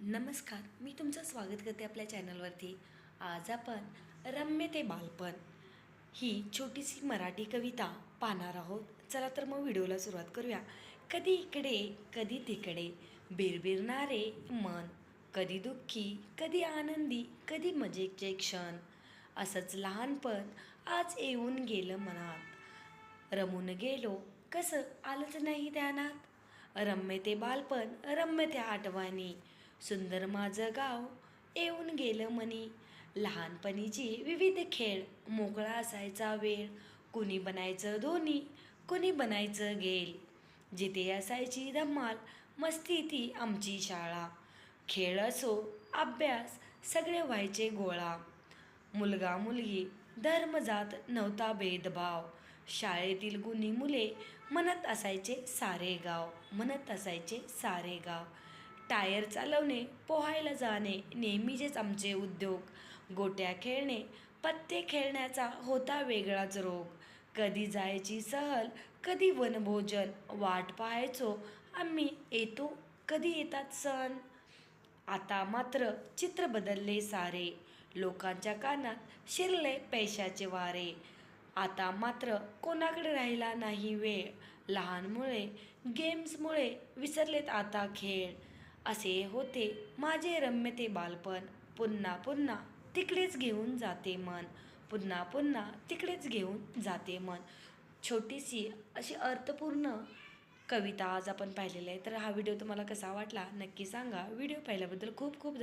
नमस्कार मी तुमचं स्वागत करते आपल्या चॅनलवरती. आज आपण रम्य ते बालपण ही छोटीशी मराठी कविता पाहणार आहोत. चला तर मग व्हिडिओला सुरुवात करूया. कधी इकडे कधी तिकडे बिरबिरणारे मन कधी दुःखी कधी आनंदी कधी मजेचे क्षण. असंच लहानपण आज येऊन गेलं मनात. रमून गेलो कसं आलंच नाही ध्यानात. रम्य ते बालपण रम्य त्या आठवणी. सुंदर माझं गाव येऊन गेलं मनी लहानपणीची विविध खेळ मोकळा असायचा वेळ. कुणी बनायचं धोनी कुणी बनायचं गेल. जिथे असायची धम्माल मस्ती ती आमची शाळा. खेळ असो अभ्यास सगळे व्हायचे गोळा. मुलगा मुलगी धर्म जात नव्हता भेदभाव. शाळेतील गुणी मुले म्हणत असायचे सारे गाव म्हणत असायचे सारे गाव. टायर चालवणे पोहायला जाणे नेहमीचेच आमचे उद्योग. गोट्या खेळणे पत्ते खेळण्याचा होता वेगळाच रोग. कधी जायची सहल कधी वनभोजन वाट पाहायचो आम्ही येतो कधी येतात सण. आता मात्र चित्र बदलले सारे. लोकांच्या कानात शिरले पैशाचे वारे. आता मात्र कोणाकडे राहिला नाही वेळ. लहानमुळे गेम्समुळे विसरलेत आता खेळ. असे होते. माझे रम्य ते बालपण पुन्हा पुन्हा तिकडेच घेऊन जाते मन. पुन्हा पुन्हा तिकडेच घेऊन जाते मन. छोटीशी अशी अर्थपूर्ण कविता आज आपण पाहिलेली आहे तर हा व्हिडिओ तुम्हाला कसा वाटला नक्की सांगा. व्हिडिओ पाहिल्याबद्दल खूप खूप